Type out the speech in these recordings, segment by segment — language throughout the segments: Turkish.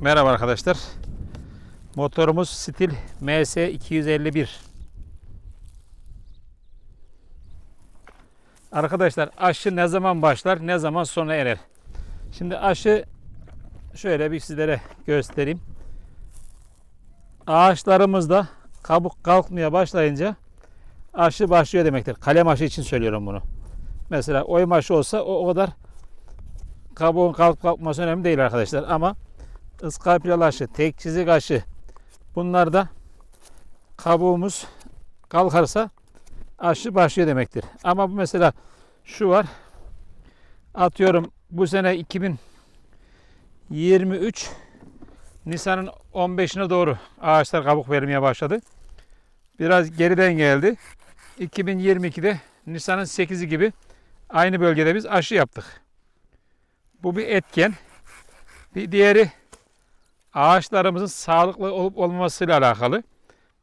Merhaba arkadaşlar. Motorumuz stil MS 251. Arkadaşlar aşı ne zaman başlar, ne zaman sona erer? Şimdi aşı şöyle bir sizlere göstereyim. Ağaçlarımızda kabuk kalkmaya başlayınca aşı başlıyor demektir. Kalem aşı için söylüyorum bunu. Mesela oyma aşı olsa o, o kadar kabuğun kalkıp kalkması önemli değil arkadaşlar ama ıskarpiyal aşı, tek çizik aşı bunlarda kabuğumuz kalkarsa aşı başlıyor demektir. Ama bu mesela şu var. Atıyorum bu sene 2023 Nisan'ın 15'ine doğru ağaçlar kabuk vermeye başladı. Biraz geriden geldi. 2022'de Nisan'ın 8'i gibi aynı bölgede biz aşı yaptık. Bu bir etken. Bir diğeri ağaçlarımızın sağlıklı olup olmamasıyla alakalı.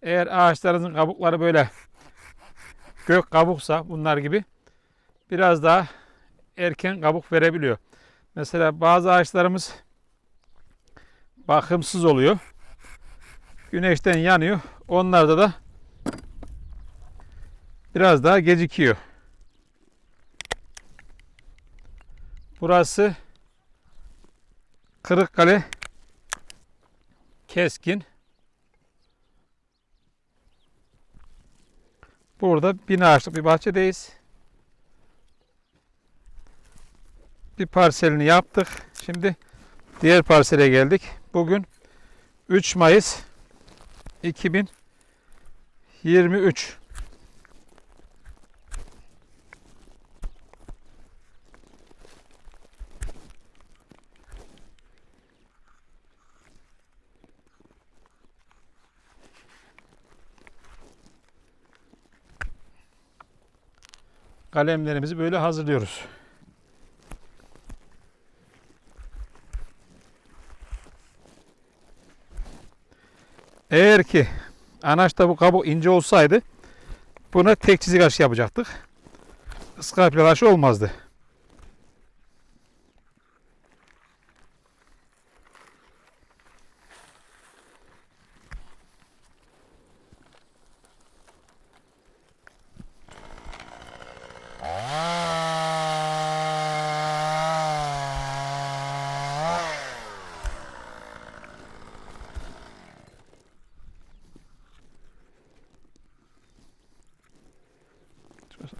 Eğer ağaçlarınızın kabukları böyle gök kabuksa bunlar gibi biraz daha erken kabuk verebiliyor. Mesela bazı ağaçlarımız bakımsız oluyor. Güneşten yanıyor. Onlarda da biraz daha gecikiyor. Burası Kırıkkale Keskin. Burada bin ağaçlık bir bahçedeyiz. Bir parselini yaptık. Şimdi diğer parsele geldik. Bugün 3 Mayıs 2023. Kalemlerimizi böyle hazırlıyoruz. Eğer ki anaçta bu kabuk ince olsaydı buna tek çizik aşı yapacaktık. Skalpel aşı olmazdı.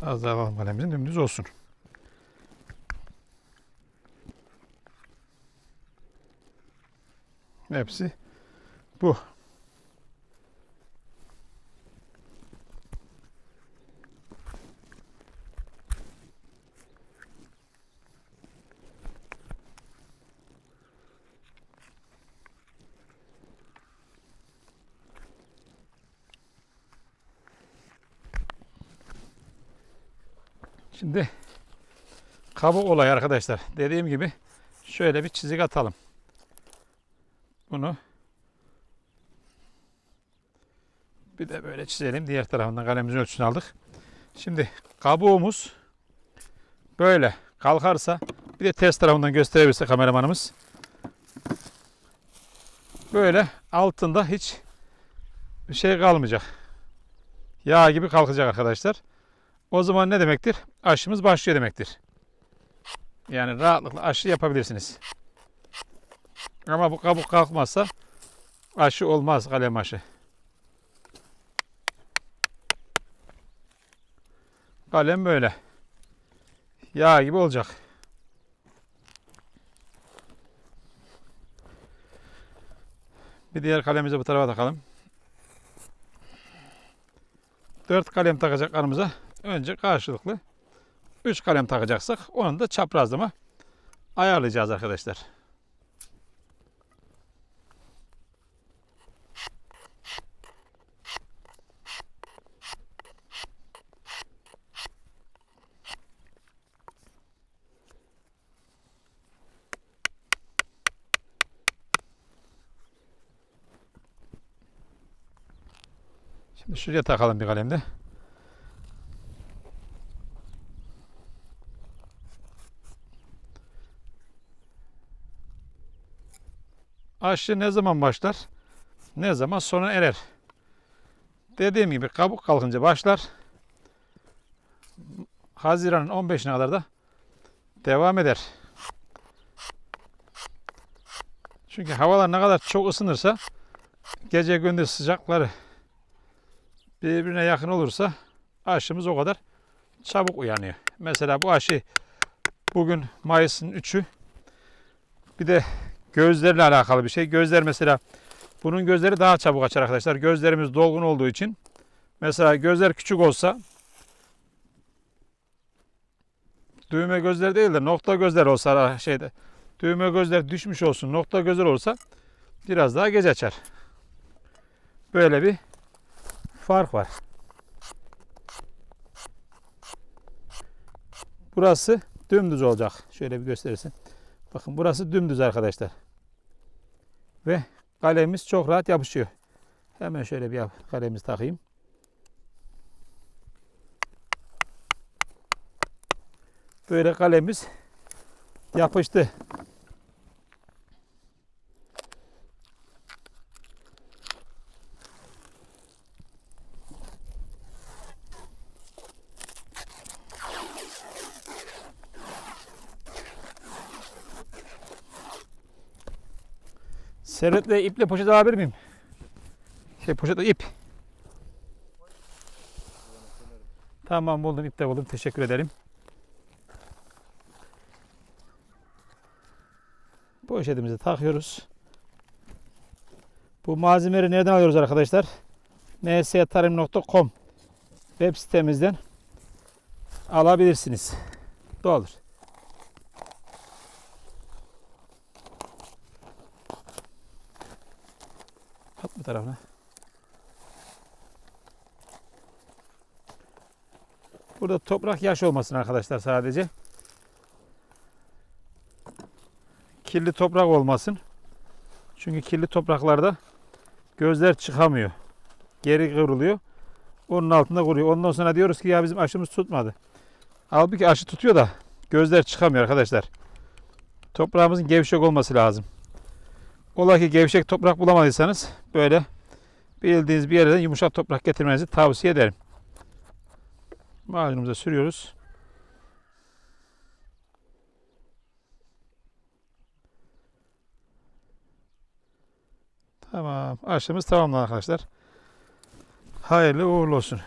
Az daha alalım kalemimizin dümdüz olsun. Hepsi bu. Şimdi kabuk olay arkadaşlar. Dediğim gibi şöyle bir çizik atalım. Bunu bir de böyle çizelim. Diğer tarafından kalemimizin ölçüsünü aldık. Şimdi kabuğumuz böyle kalkarsa bir de ters tarafından gösterebilirse kameramanımız böyle altında hiç bir şey kalmayacak. Yağ gibi kalkacak arkadaşlar. O zaman ne demektir? Aşımız başlıyor demektir. Yani rahatlıkla aşı yapabilirsiniz. Ama bu kabuk kalkmazsa aşı olmaz kalem aşı. Kalem böyle. Yağ gibi olacak. Bir diğer kalemizi bu tarafa takalım. Dört kalem takacaklarımıza önce karşılıklı 3 kalem takacaksak onun da çaprazlama ayarlayacağız arkadaşlar. Şuraya takalım bir kalemde. Aşı ne zaman başlar? Ne zaman sona erer? Dediğim gibi kabuk kalkınca başlar. Haziran'ın 15'ine kadar da devam eder. Çünkü havalar ne kadar çok ısınırsa gece gündüz sıcakları birbirine yakın olursa aşımız o kadar çabuk uyanıyor. Mesela bu aşı bugün Mayıs'ın 3'ü. Bir de gözlerle alakalı bir şey. Gözler mesela bunun gözleri daha çabuk açar arkadaşlar. Gözlerimiz dolgun olduğu için mesela gözler küçük olsa düğme gözler değil de nokta gözler olsa şeyde düğme gözler düşmüş olsun nokta gözler olsa biraz daha geç açar. Böyle bir fark var. Burası dümdüz olacak. Şöyle bir gösterirsin. Bakın burası dümdüz arkadaşlar. Ve kalemimiz çok rahat yapışıyor. Hemen şöyle bir kalemimizi takayım. Böyle kalemimiz yapıştı. Servetle iple poşet alabilir miyim? Şey poşetle ip. Tamam buldum ip de buldum. Teşekkür ederim. Poşetimizi takıyoruz. Bu malzemeleri nereden alıyoruz arkadaşlar? mstarım.com web sitemizden alabilirsiniz. Doldur. Tarafına. Burada toprak yaş olmasın arkadaşlar sadece. Kirli toprak olmasın. Çünkü kirli topraklarda gözler çıkamıyor. Geri kıvrılıyor. Onun altında kuruyor. Ondan sonra diyoruz ki ya bizim aşımız tutmadı. Halbuki aşı tutuyor da gözler çıkamıyor arkadaşlar. Toprağımızın gevşek olması lazım. Ola ki gevşek toprak bulamadıysanız böyle bildiğiniz bir yerden yumuşak toprak getirmenizi tavsiye ederim. Macunumuza sürüyoruz. Tamam. Aşımız tamamlandı arkadaşlar. Hayırlı uğurlu olsun.